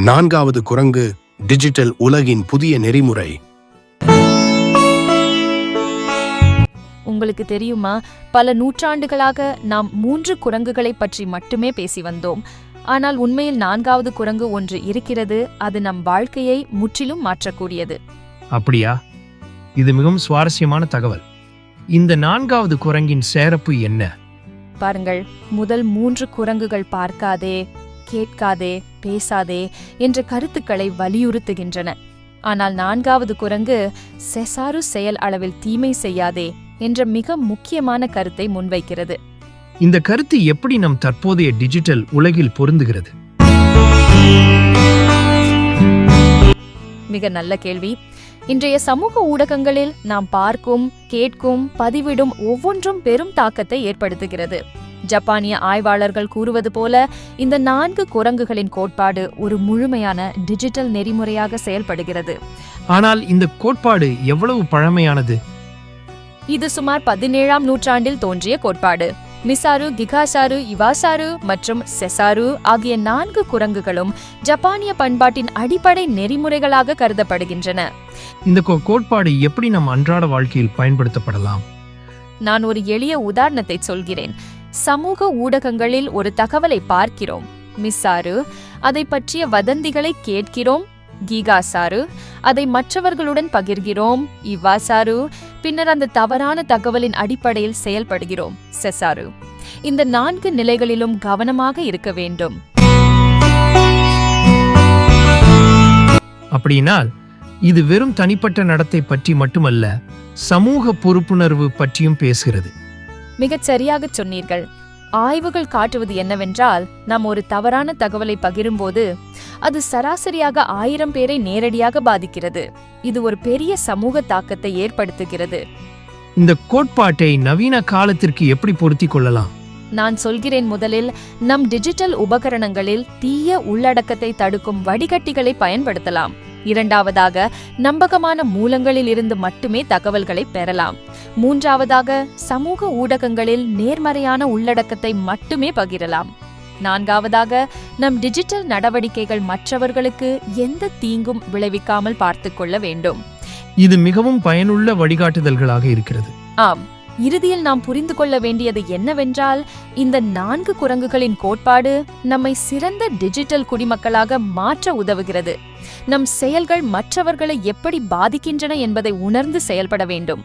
நான்காவது குரங்கு டிஜிட்டல் உலகின் புதிய நெறிமுறை. உங்களுக்கு தெரியுமா? பல நூற்றாண்டுகளாக நாம் மூன்று குரங்குகளை பற்றி மட்டுமே பேசி வந்தோம். ஆனால் உண்மையில் நான்காவது குரங்கு ஒன்று இருக்கிறது அது நம் வாழ்க்கையை முற்றிலும் மாற்றக்கூடியது. அப்படியா? இது மிகவும் சுவாரஸ்யமான தகவல். இந்த நான்காவது குரங்கின் சேரப்பு என்ன? பாருங்கள் முதல் மூன்று குரங்குகள் பார்க்காதே. கேட்காதே பேசாதே என்ற கருத்துக்களை வலியுறுத்துகின்றன. ஆனால் நான்காவது குரங்கு செசாரு செயல் அளவில் தீமை செய்யாதே என்ற மிக முக்கியமான கருத்தை முன்வைக்கிறது. இந்த கருத்து எப்படி நம் தற்போதைய டிஜிட்டல் உலகில் பொருந்துகிறது? மிக நல்ல கேள்வி. இன்றைய சமூக ஊடகங்களில் நாம் பார்க்கும் கேட்கும் பதிவிடும் ஒவ்வொன்றும் பெரும் தாக்கத்தை ஏற்படுத்துகிறது. ஜப்பானிய ஆய்வாளர்கள் கூறுவது போல இந்த நான்கு குரங்குகளின் கோட்பாடு ஒரு முழுமையான டிஜிட்டல் நெறிமுறையாக செயல்படுகிறது. ஆனால் இந்த கோட்பாடு எவ்வளவு பழமையானது? இது சுமார் பதினேழாம் நூற்றாண்டில் தோன்றிய கோட்பாடு. மிசாரு கிகாசாரு இவாசாரு மற்றும் செசாரு ஆகிய நான்கு குரங்குகளும் ஜப்பானிய பண்பாட்டின் அடிப்படை நெறிமுறைகளாக கருதப்படுகின்றன. இந்த கோட்பாடு எப்படி நம் அன்றாட வாழ்க்கையில் பயன்படுத்தப்படலாம்? நான் ஒரு எளிய உதாரணத்தை சொல்கிறேன். சமூக ஊடகங்களில் ஒரு தகவலை பார்க்கிறோம். மிஸ்ஸாரு அதை பற்றிய வதந்திகளை கேட்கிறோம். கீகா சாரு அதை மற்றவர்களுடன் பகிர்கிறோம். இவ்வா சாரு பின்னர் அந்த தவறான தகவலின் அடிப்படையில் செயல்படுகிறோம். செசாரு இந்த நான்கு நிலைகளிலும் கவனமாக இருக்க வேண்டும். அப்படினால் இது வெறும் தனிப்பட்ட நடத்தை பற்றி மட்டுமல்ல சமூக பொறுப்புணர்வு பற்றியும் பேசுகிறது. மிகச் சரியாகச் சொன்னீர்கள். ஆய்வுகள் காட்டுவது என்னவென்றால் நாம் ஒரு தவறான தகவலை பகிரும்போது அது சராசரியாக ஆயிரம் பேரை நேரடியாக பாதிக்கிறது. இது ஒரு பெரிய சமூக தாக்கத்தை ஏற்படுத்துகிறது. இந்த கோட்பாட்டை நவீன காலத்திற்கு எப்படி பொருத்திக் கொள்ளலாம்? நான் சொல்கிறேன் முதலில் நம் டிஜிட்டல் உபகரணங்களில் தீய உள்ளடக்கத்தை தடுக்கும் வடிகட்டிகளை பயன்படுத்தலாம். இரண்டாவதாக நம்பகமான மூலங்களில் இருந்து மட்டுமே தகவல்களை பெறலாம். மூன்றாவதாக சமூக ஊடகங்களில் நேர்மறையான உள்ளடக்கத்தை மட்டுமே பகிரலாம். நான்காவதாக நம் டிஜிட்டல் நடவடிக்கைகள் மற்றவர்களுக்கு எந்த தீங்கும் விளைவிக்காமல் பார்த்துக் கொள்ள வேண்டும். இது மிகவும் பயனுள்ள வழிகாட்டுதல்களாக இருக்கிறது. ஆம். இறுதியில் நாம் புரிந்து கொள்ள வேண்டியது என்னவென்றால் இந்த நான்கு குரங்குகளின் கோட்பாடு நம்மை சிறந்த டிஜிட்டல் குடிமக்களாக மாற்ற உதவுகிறது. நம் செயல்கள் மற்றவர்களை எப்படி பாதிக்கின்றன என்பதை உணர்ந்து செயல்பட வேண்டும்.